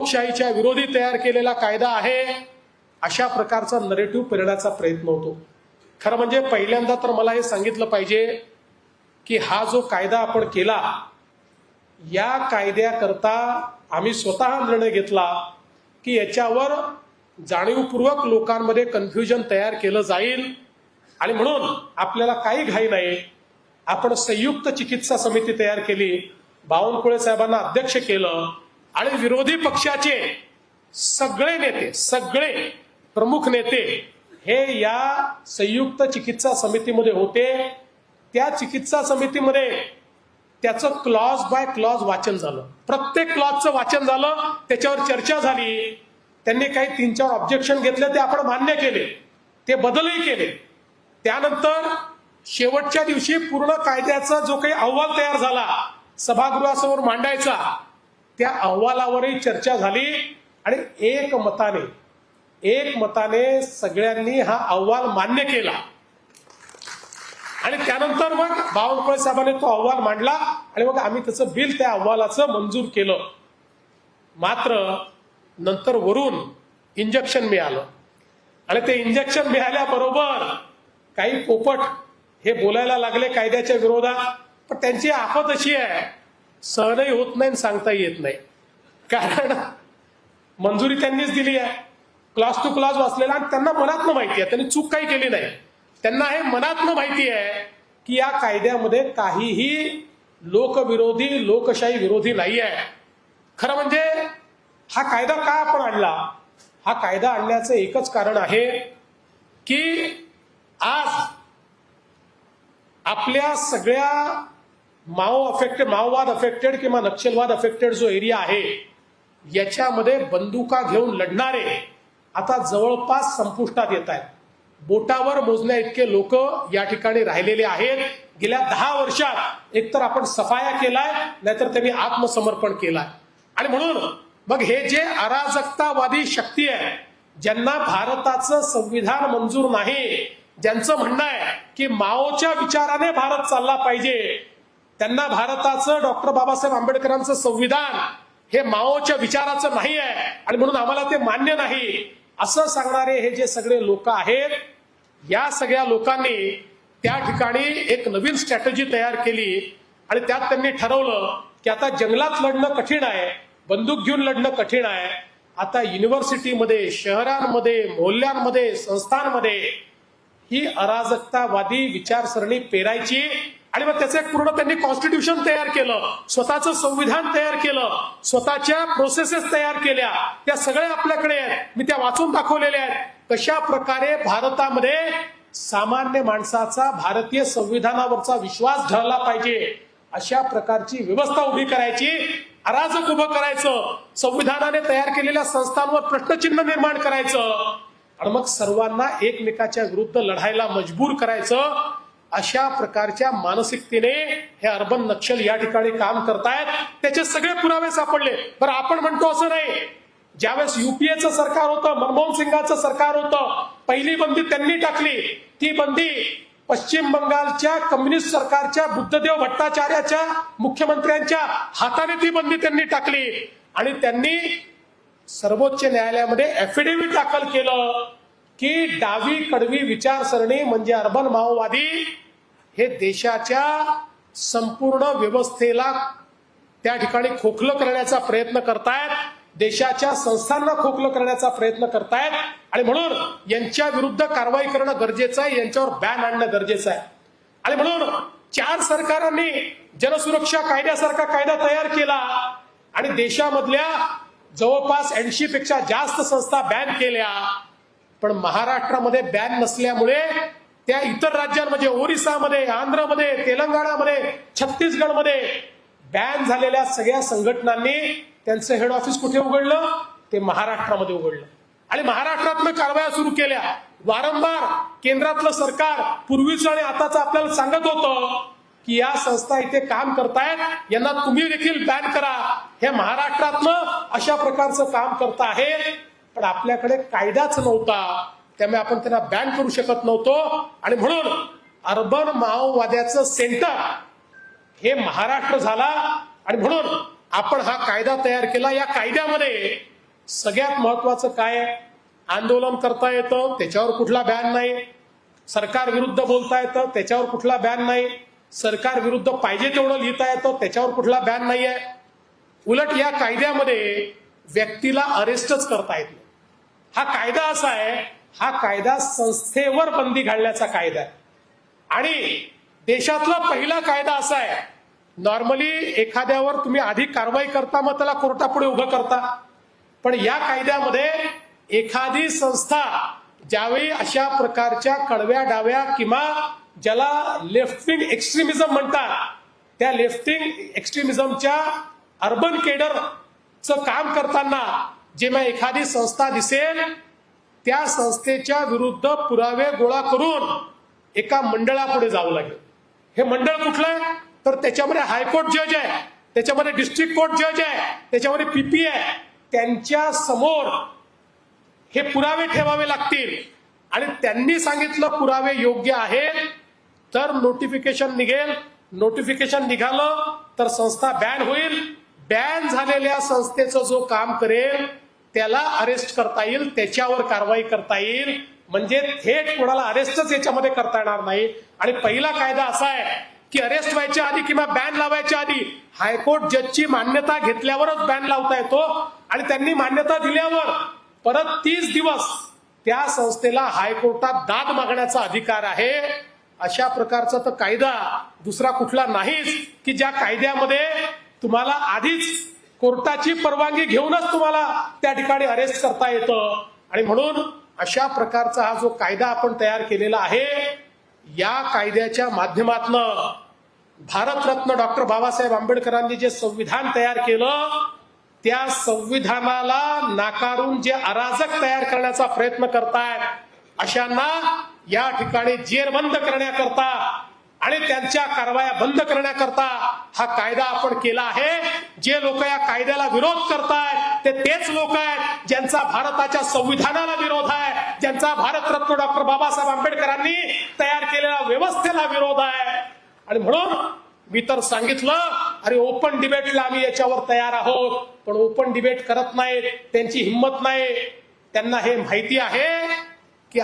लोकशाहीच्या विरोधी तयार केलेला कायदा आहे अशा प्रकारचा नरेटिव्ह पेरण्याचा प्रयत्न होतो. खरं म्हणजे पहिल्यांदा तर मला हे सांगितलं पाहिजे की हा जो कायदा आपण केला या कायद्याकरता आम्ही स्वतः निर्णय घेतला की याच्यावर जाणीवपूर्वक लोकांमध्ये कन्फ्युजन तयार केलं जाईल आणि म्हणून आपल्याला काही घाई नाही. आपण संयुक्त चिकित्सा समिती तयार केली बावनकुळे साहेबांना अध्यक्ष केलं आणि विरोधी पक्षाचे सगळे नेते सगळे प्रमुख नेते हे या संयुक्त चिकित्सा समितीमध्ये होते. त्या चिकित्सा समितीमध्ये त्याचं क्लॉज बाय क्लॉज वाचन झालं. प्रत्येक क्लॉजचं वाचन झालं त्याच्यावर चर्चा झाली. त्यांनी काही तीन चार ऑब्जेक्शन घेतले ते आपण मान्य केले. ते बदलही केले. त्यानंतर शेवटच्या दिवशी पूर्ण कायद्याचा जो काही अहवाल तयार झाला सभागृहासमोर मांडायचा त्या अहवालावरही चर्चा झाली आणि एक मताने एक मताने सगळ्यांनी हा अहवाल मान्य केला. आणि त्यानंतर मग बावनकुळे साहेबांनी तो अहवाल मांडला आणि मग आम्ही त्याचं बिल त्या अहवालाचं मंजूर केलं. मात्र नंतर वरून इंजेक्शन मिळालं. आणि ते इंजेक्शन मिळाल्याबरोबर काही पोपट हे बोलायला लागले कायद्याच्या विरोधात. पण त्यांची आफत अशी आहे सहनही होत नाही आणि सांगताही येत नाही. कारण मंजुरी त्यांनीच दिली आहे. क्लास टू क्लास वाचलेला आणि त्यांना मनातनं माहिती आहे. त्यांनी चूक काही केली नाही. त्यांना हे मनातनं माहिती आहे की या कायद्यामध्ये काहीही लोकविरोधी लोकशाही विरोधी नाही आहे. खरं म्हणजे हा कायदा का आपण आणला? हा कायदा आणण्याचं एकच कारण आहे की आज आपल्या सगळ्या माओ अफेक्टेड माओवाद अफेक्टेड किंवा नक्षलवाद अफेक्टेड जो एरिया आहे याच्यामध्ये बंदुका घेऊन लढणारे आता जवळपास संपुष्टात येत आहेत. बोटावर मोजण्या इतके लोक या ठिकाणी राहिलेले आहेत. गेल्या दहा वर्षात एकतर आपण सफाया केलाय नाहीतर त्यांनी आत्मसमर्पण केलाय. आणि म्हणून मग हे जे अराजकतावादी शक्ती आहे ज्यांना भारताचं संविधान मंजूर नाही ज्यांचं म्हणणं आहे की माओच्या विचाराने भारत चालला पाहिजे त्यांना भारताचं डॉक्टर बाबासाहेब आंबेडकरांचं संविधान हे माओच्या विचाराचं नाही आहे. आणि म्हणून आम्हाला ते मान्य नाही. असं सांगणारे हे जे सगळे लोक आहेत या सगळ्या लोकांनी त्या ठिकाणी एक नवीन स्ट्रॅटेजी तयार केली. आणि त्यात त्यांनी ठरवलं की आता जंगलात लढणं कठीण आहे बंदूक घेऊन लढणं कठीण आहे. आता युनिव्हर्सिटीमध्ये शहरांमध्ये मोहल्ल्यांमध्ये संस्थांमध्ये ही अराजकतावादी विचारसरणी पेरायची. आणि मग त्याचं एक पूर्ण त्यांनी कॉन्स्टिट्यूशन तयार केलं स्वतःचं संविधान तयार केलं स्वतःच्या प्रोसेसेस तयार केल्या. त्या सगळ्या आपल्याकडे आहेत. मी त्या वाचून दाखवलेल्या आहेत. कशा प्रकारे भारतामध्ये सामान्य माणसाचा भारतीय संविधानावरचा विश्वास ढळला पाहिजे अशा प्रकारची व्यवस्था उभी करायची अराजक उभं करायचं संविधानाने तयार केलेल्या संस्थांवर प्रश्नचिन्ह निर्माण करायचं आणि मग सर्वांना एकमेकाच्या विरुद्ध लढायला मजबूर करायचं अशा प्रकारच्या मानसिकतेने हे अर्बन नक्षल या ठिकाणी काम करतायत. त्याचे सगळे पुरावे सापडले. बरं आपण म्हणतो असं नाही. ज्यावेळेस युपीएचं सरकार होतं मनमोहन सिंगाचं सरकार होतं पहिली बंदी त्यांनी टाकली. ती बंदी पश्चिम बंगालच्या कम्युनिस्ट सरकारच्या बुद्धदेव भट्टाचार्याच्या मुख्यमंत्र्यांच्या हाताने ती बंदी त्यांनी टाकली. आणि त्यांनी सर्वोच्च न्यायालयामध्ये एफिडेव्हिट दाखल केलं. की डावी कडवी विचारसरणी म्हणजे अर्बन माओवादी हे देशाच्या संपूर्ण व्यवस्थेला त्या ठिकाणी खोखलं करण्याचा प्रयत्न करतायत देशाच्या संस्थांना खोखलं करण्याचा प्रयत्न करतायत आणि म्हणून यांच्या विरुद्ध कारवाई करणं गरजेचं आहे यांच्यावर बॅन आणणं गरजेचं आहे. आणि म्हणून चार सरकारांनी जनसुरक्षा कायद्यासारखा कायदा तयार केला आणि देशामधल्या जवळपास ऐंशी पेक्षा जास्त संस्था बॅन केल्या. पण महाराष्ट्रामध्ये बॅन नसल्यामुळे त्या इतर राज्यांमध्ये ओरिसामध्ये आंध्रमध्ये तेलंगणामध्ये छत्तीसगडमध्ये बॅन झालेल्या सगळ्या संघटनांनी त्यांचं हेड ऑफिस कुठे उघडलं? ते महाराष्ट्रामध्ये उघडलं. आणि महाराष्ट्रातनं कारवाया सुरू केल्या. वारंवार केंद्रातलं सरकार पूर्वीचं आणि आताचं आपल्याला सांगत होतं की या संस्था इथे काम करतायत यांना तुम्ही देखील बॅन करा. हे महाराष्ट्रातनं अशा प्रकारचं काम करत आहे. पण आपल्याकडे कायदाच नव्हता. त्यामुळे आपण त्यांना बॅन करू शकत नव्हतो. आणि म्हणून अर्बन माओवाद्याचं सेंटर हे महाराष्ट्र झाला. आणि म्हणून आपण हा कायदा तयार केला. या कायद्यामध्ये सगळ्यात महत्वाचं काय? आहे? आंदोलन करता येतं त्याच्यावर कुठला बॅन नाही. सरकार विरुद्ध बोलता येतं त्याच्यावर कुठला बॅन नाही. सरकार विरुद्ध पाहिजे तेवढं लिहिता येतं त्याच्यावर कुठला बॅन नाही आहे उलट या कायद्यामध्ये व्यक्तीला अरेस्टच करता येत नाही. हा कायदा असा आहे हा कायदा संस्थेवर बंदी घालण्याचा कायदा आहे. आणि देशातला पहिला कायदा असा आहे नॉर्मली एखाद्यावर तुम्ही आधी कारवाई करता मग त्याला कोर्टापुढे उभं करता. पण या कायद्यामध्ये एखादी संस्था ज्यावेळी अशा प्रकारच्या कडव्या डाव्या किंवा ज्याला लेफ्टिंग एक्स्ट्रीमिझम म्हणतात त्या लेफ्टिंग एक्स्ट्रीमिझमच्या अर्बन केडर च काम करताना जेव्हा एखादी संस्था दिसेल त्या संस्थेच्या विरुद्ध पुरावे गोळा करून एका मंडळापुढे जावं लागेल. हे मंडळ कुठलं आहे? तर त्याच्यामध्ये हायकोर्ट जज आहे त्याच्यामध्ये डिस्ट्रिक्ट कोर्ट जज आहे त्याच्यामध्ये पीपी आहे. त्यांच्यासमोर हे पुरावे ठेवावे लागतील. आणि त्यांनी सांगितलं पुरावे योग्य आहेत तर नोटिफिकेशन निघेल. नोटिफिकेशन निघालं तर संस्था बॅन होईल. बॅन झालेल्या संस्थेचं जो काम करेल त्याला अरेस्ट करता येईल त्याच्यावर कारवाई करता येईल. म्हणजे थेट कोणाला अरेस्टच याच्यामध्ये करता येणार नाही. आणि पहिला कायदा असा आहे की अरेस्ट व्हायच्या आधी किंवा बॅन लावायच्या आधी हायकोर्ट जजची मान्यता घेतल्यावरच बॅन लावता येतो आणि त्यांनी मान्यता दिल्यावर परत तीस दिवस त्या संस्थेला हायकोर्टात दाद मागण्याचा अधिकार आहे. अशा प्रकारचा तर कायदा दुसरा कुठला नाहीच की ज्या कायद्यामध्ये तुम्हाला आधीच कोर्टाची परवानगी घेऊनच तुम्हाला त्या ठिकाणी अरेस्ट करता येतं. आणि म्हणून अशा प्रकारचा हा जो कायदा आपण तयार केलेला आहे या कायद्याच्या माध्यमातनं भारतरत्न डॉक्टर बाबासाहेब आंबेडकरांनी जे संविधान तयार केलं त्या संविधानाला नाकारून जे अराजक तयार करण्याचा प्रयत्न करतायत अशांना या ठिकाणी जेरबंद करण्याकरता आणि त्यांच्या कारवाया बंद करण्याकरता हा कायदा आपण केला आहे. जे लोक या कायद्याला विरोध करतायत ते तेच लोक आहेत ज्यांचा भारताच्या संविधानाला विरोध आहे ज्यांचा भारतरत्न डॉक्टर बाबासाहेब आंबेडकरांनी तयार केलेल्या व्यवस्थेला विरोध आहे. आणि म्हणून मी तर सांगितलं अरे ओपन डिबेटला आम्ही याच्यावर तयार आहोत पण ओपन डिबेट करत नाहीत त्यांची हिंमत नाही. त्यांना हे माहिती आहे की